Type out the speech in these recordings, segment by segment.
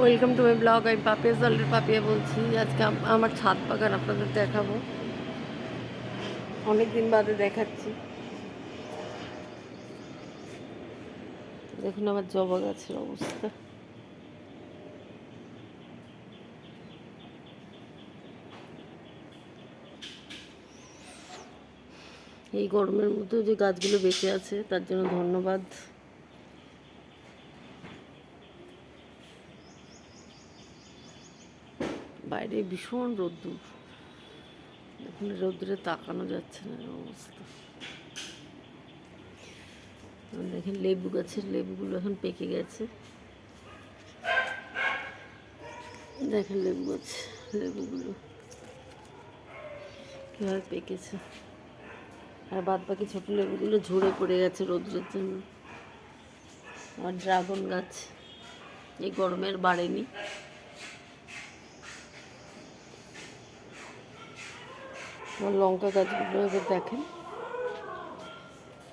Welcome to my blog, আমি পাপিয়া জলের পাপিয়া বলছি। আজকে আমার ছাদ বাগান আপনাদের দেখাবো। অনেক দিন বাদে দেখাচ্ছি। দেখুন আমার জবা গাছের অবস্থা। এই গরমের মধ্যেও যে গাছগুলো বেঁচে আছে, তার জন্য ধন্যবাদ। বাইরে ভীষণ রোদ্দুর। এখন রোদ্দুরে তাকানো যাচ্ছে না অবস্থা। দেখেন লেবু গাছের লেবুগুলো এখন পেকে গেছে। দেখেন লেবু গাছ, লেবুগুলো কীভাবে পেকেছে। আর বাদ বাকি ছোটো লেবুগুলো ঝরে পড়ে গেছে রোদ্রের জন্য। আর ড্রাগন গাছ, এই গরমের বাড়েনি। আমার লঙ্কা গাছগুলো এবার দেখেন।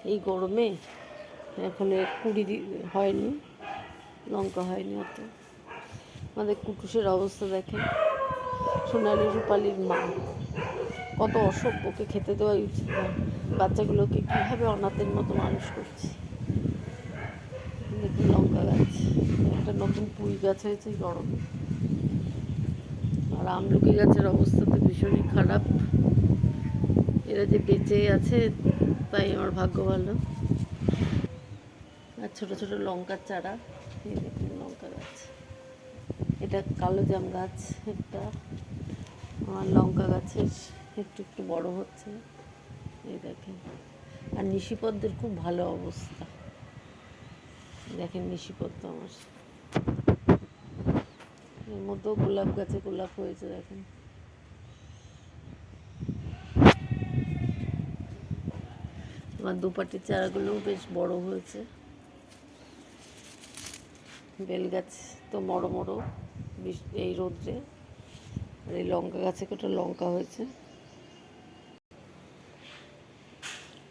এই গরমে এখন কুড়ি হয়নি, লঙ্কা হয়নি অত। আমাদের কুটুসের অবস্থা দেখেন। সোনালি রূপালির মা। কত অসভ্যকে খেতে দেওয়া উচিত না। বাচ্চাগুলোকে কীভাবে অনাথের মতো মানুষ করছে? দেখুন লঙ্কা গাছ। একটা নতুন পুঁই গাছ হয়েছে গরমে। আমলকি গাছের অবস্থা তো ভীষণই খারাপ। এরা যে বেঁচে আছে, তাই আমার ভাগ্য ভালো। আর ছোটো ছোটো লঙ্কার চারা, এই দেখুন লঙ্কা গাছ। এটা কালো জাম গাছ একটা। আমার লঙ্কা গাছের একটু একটু বড় হচ্ছে। এই দেখেন। আর নিশিপদ্মের খুব ভালো অবস্থা। দেখেন নিশিপদ্ম আমার। এর মধ্যেও গোলাপ গাছে গোলাপ হয়েছে, দেখেন। আমার দুপাটির চারাগুলোও বেশ বড় হয়েছে। বেল গাছ তো বড় বড় এই রোদ্রে। আর এই লঙ্কা গাছে কটা লঙ্কা হয়েছে।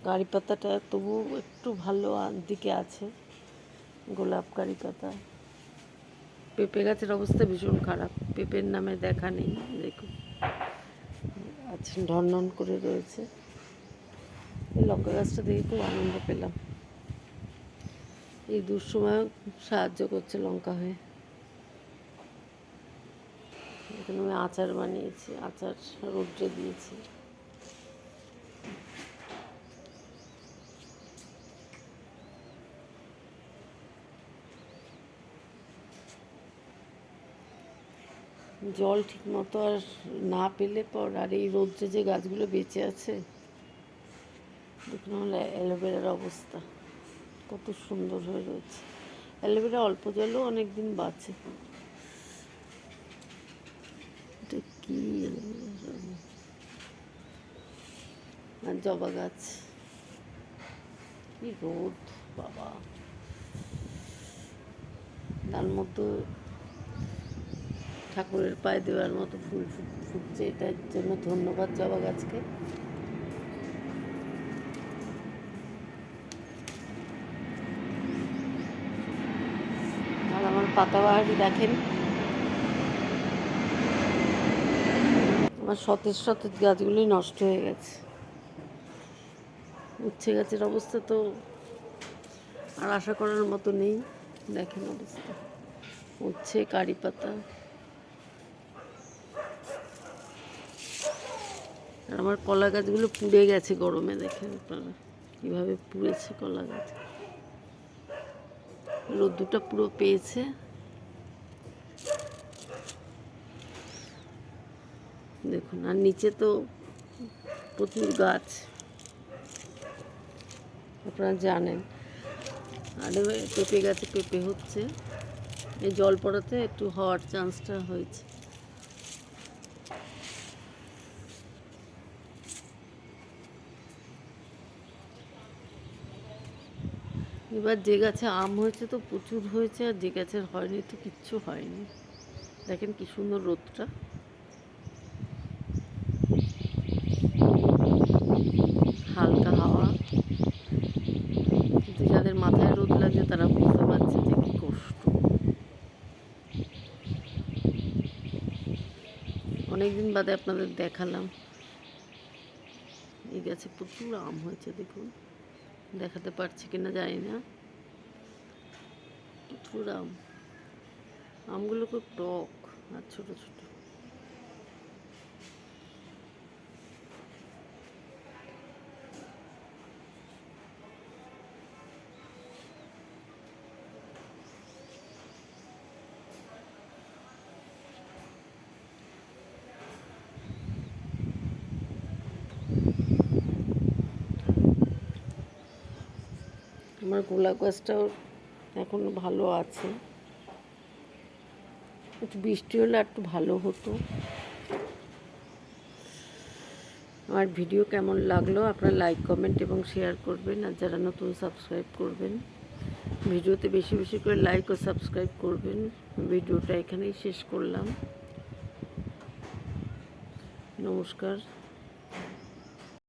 কারি পাতাটা তবু একটু ভালো দিকে আছে। গোলাপ কারি পাতা। পেঁপে গাছের অবস্থা ভীষণ খারাপ। পেঁপের নামে দেখা নেই, দেখুন। আচ্ছা ঢন করে রয়েছে। এই লঙ্কা গাছটা দেখে খুব আনন্দ পেলাম। এই দুঃসময় সাহায্য করছে লঙ্কা হয়ে। এখানে আমি আচার বানিয়েছি, আচার রোদ্রে দিয়েছি। জল ঠিক মতো আর না পেলে পর আর এই রোদ্রে যে গাছগুলো বেঁচে আছে, দেখুন আমার অ্যালোভেরার অবস্থা, কত সুন্দর হয়ে রয়েছে। অ্যালোভেরা অল্প জলেও অনেক দিন বাঁচে। এটা আর জবা গাছ। কি রোদ, বাবা। তার মধ্যে ঠাকুরের পায়ে দেওয়ার মতো ফুল ফুটছে, এটার জন্য ধন্যবাদ জবা গাছকে। আর আমার পাতাবাহারি দেখেন। আমার সতেজ সতেজ গাছগুলোই নষ্ট হয়ে গেছে। উচ্ছে গাছের অবস্থা তো আর আশা করার মতো নেই। দেখেন অবস্থা। উচ্ছে, কারি পাতা। আর আমার কলা গাছগুলো পুড়ে গেছে গরমে, দেখেন আপনারা কীভাবে পুড়েছে কলা গাছ। রোদ্দুরটা পুরো পেয়েছে। দেখুন, আর নিচে তো প্রচুর গাছ। আপনারা জানেন, আর পেঁপে গাছে পেঁপে হচ্ছে। এই জল পড়াতে একটু হওয়ার চান্সটা হয়েছে। এবার যে গাছে আম হয়েছে তো প্রচুর হয়েছে, আর যে গাছের হয়নি তো কিচ্ছু হয়নি। দেখেন কি সুন্দর রোদটা। হালকা হাওয়া। কিন্তু যাদের মাথায় রোদ লাগে তারা বুঝতে পারছে যে কি কষ্ট। অনেক দিন বাদে আপনাদের দেখালাম। এই গাছে প্রচুর আম হয়েছে, দেখুন। দেখাতে পারছি কিনা জানি না। প্রচুর আম। আমগুলো খুব টক আর ছোটো ছোট। আমার গোলাপ গাছটাও এখনও ভালো আছে। একটু বৃষ্টি হলে একটু ভালো হতো। আমার ভিডিও কেমন লাগল আপনারা লাইক কমেন্ট এবং শেয়ার করবেন। আর যারা নতুন সাবস্ক্রাইব করবেন, ভিডিওতে বেশি বেশি করে লাইক ও সাবস্ক্রাইব করবেন। ভিডিওটা এখানেই শেষ করলাম। নমস্কার।